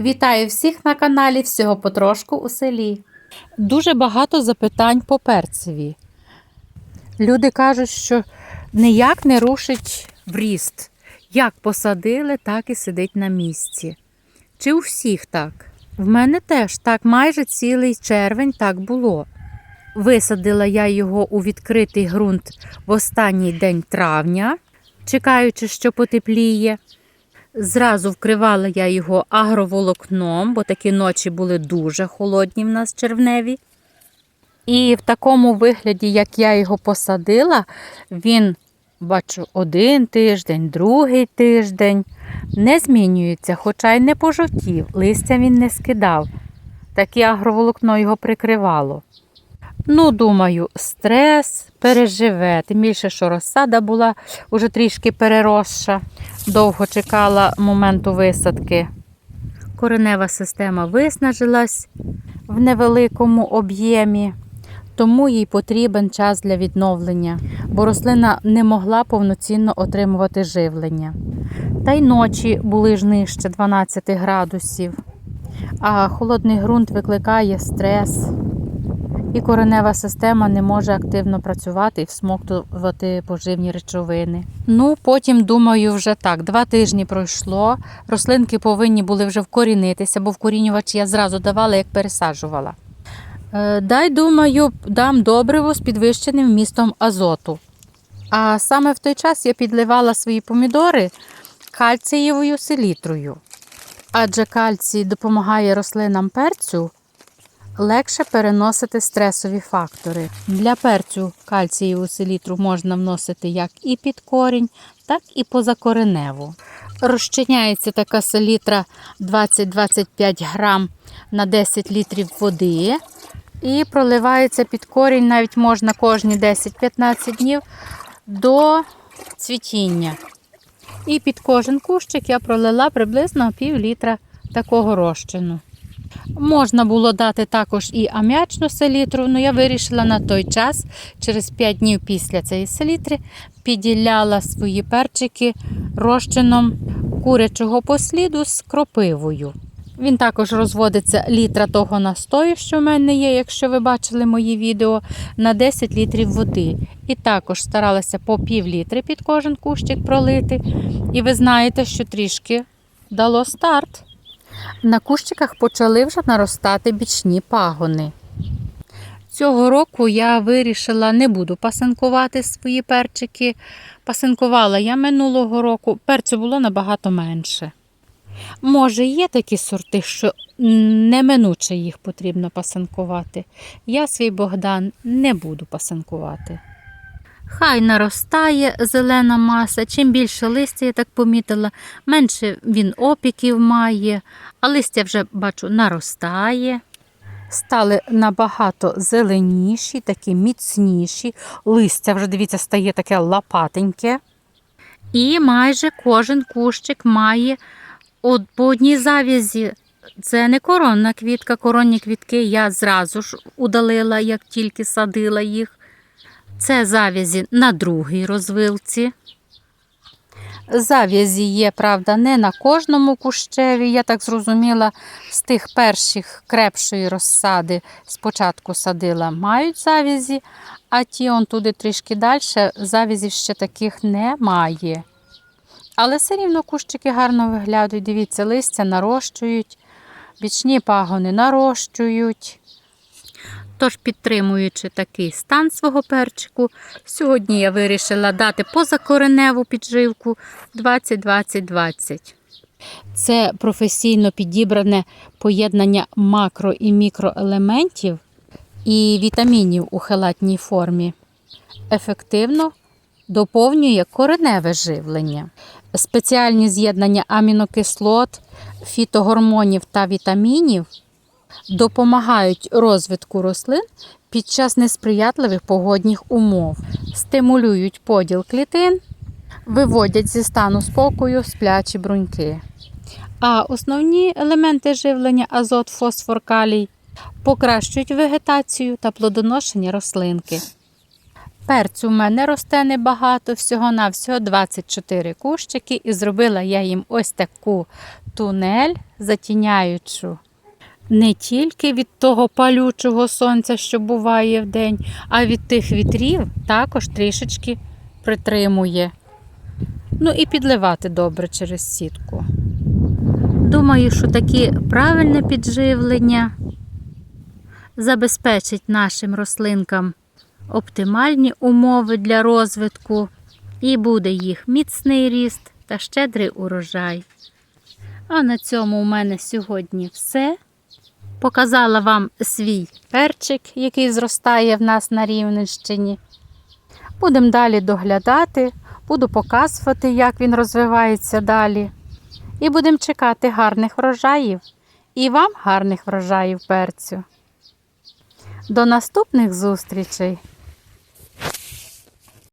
Вітаю всіх на каналі Всього потрошку у селі. Дуже багато запитань по перцеві. Люди кажуть, що ніяк не рушить в ріст. Як посадили, так і сидить на місці. Чи у всіх так? В мене теж так майже цілий червень так було. Висадила я його у відкритий ґрунт в останній день травня, чекаючи, що потепліє. Зразу вкривала я його агроволокном, бо такі ночі були дуже холодні в нас червневі. І в такому вигляді, як я його посадила, він, бачу, один тиждень, другий тиждень не змінюється, хоча й не пожовтів, листя він не скидав. Таке агроволокно його прикривало. Ну, думаю, стрес переживе, тим більше, що розсада була уже трішки переросша, довго чекала моменту висадки. Коренева система виснажилась в невеликому об'ємі, тому їй потрібен час для відновлення, бо рослина не могла повноцінно отримувати живлення. Та й ночі були ж нижче 12 градусів, а холодний ґрунт викликає стрес і коренева система не може активно працювати і всмоктувати поживні речовини. Ну, потім, думаю, вже так, два тижні пройшло. Рослинки повинні були вже вкорінитися, бо вкорінювач я зразу давала, як пересаджувала. Е, Дай, думаю, дам добриво з підвищеним вмістом азоту. А саме в той час я підливала свої помідори кальцієвою селітрою. Адже кальцій допомагає рослинам перцю легше переносити стресові фактори. Для перцю кальцієву селітру можна вносити як і під корінь, так і позакореневу. Розчиняється така селітра 20-25 грам на 10 літрів води. І проливається під корінь, навіть можна кожні 10-15 днів до цвітіння. І під кожен кущик я пролила приблизно пів літра такого розчину. Можна було дати також і ам'ячну селітру, але я вирішила на той час, через 5 днів після цієї селітри, підділяла свої перчики розчином курячого посліду з кропивою. Він також розводиться літра того настою, що в мене є, якщо ви бачили мої відео, на 10 літрів води. І також старалася по пів літри під кожен кущик пролити. І ви знаєте, що трішки дало старт. На кущиках почали вже наростати бічні пагони. Цього року я вирішила не буду пасинкувати свої перчики. Пасинкувала я минулого року, перцю було набагато менше. Може, є такі сорти, що неминуче їх потрібно пасинкувати. Я свій Богдан не буду пасинкувати. Хай наростає зелена маса, чим більше листя, я так помітила, менше він опіків має, а листя вже бачу наростає. Стали набагато зеленіші, такі міцніші. Листя вже, дивіться, стає таке лопатеньке. І майже кожен кущик має по одній завязі. Це не коронна квітка, коронні квітки я зразу ж удалила, як тільки садила їх. Це зав'язі на другій розвилці. Зав'язі є, правда, не на кожному кущеві. Я так зрозуміла, з тих перших крепшої розсади спочатку садила, мають зав'язі, а ті он туди трішки далі, зав'язів ще таких немає. Але все рівно кущики гарно виглядають. Дивіться, листя нарощують, бічні пагони нарощують. Тож, підтримуючи такий стан свого перчику, сьогодні я вирішила дати позакореневу підживку 20-20-20. Це професійно підібране поєднання макро і мікроелементів і вітамінів у хелатній формі. Ефективно доповнює кореневе живлення. Спеціальні з'єднання амінокислот, фітогормонів та вітамінів допомагають розвитку рослин під час несприятливих погодних умов, стимулюють поділ клітин, виводять зі стану спокою сплячі бруньки. А основні елементи живлення азот, фосфор, калій покращують вегетацію та плодоношення рослинки. Перцю в мене росте небагато, всього-навсього 24 кущики, і зробила я їм ось таку тунель затіняючу. Не тільки від того палючого сонця, що буває вдень, а від тих вітрів також трішечки притримує. Ну і підливати добре через сітку. Думаю, що таке правильне підживлення забезпечить нашим рослинкам оптимальні умови для розвитку і буде їх міцний ріст та щедрий урожай. А на цьому у мене сьогодні все. Показала вам свій перчик, який зростає в нас на Рівненщині. Будемо далі доглядати, буду показувати, як він розвивається далі. І будемо чекати гарних врожаїв. І вам гарних врожаїв перцю. До наступних зустрічей!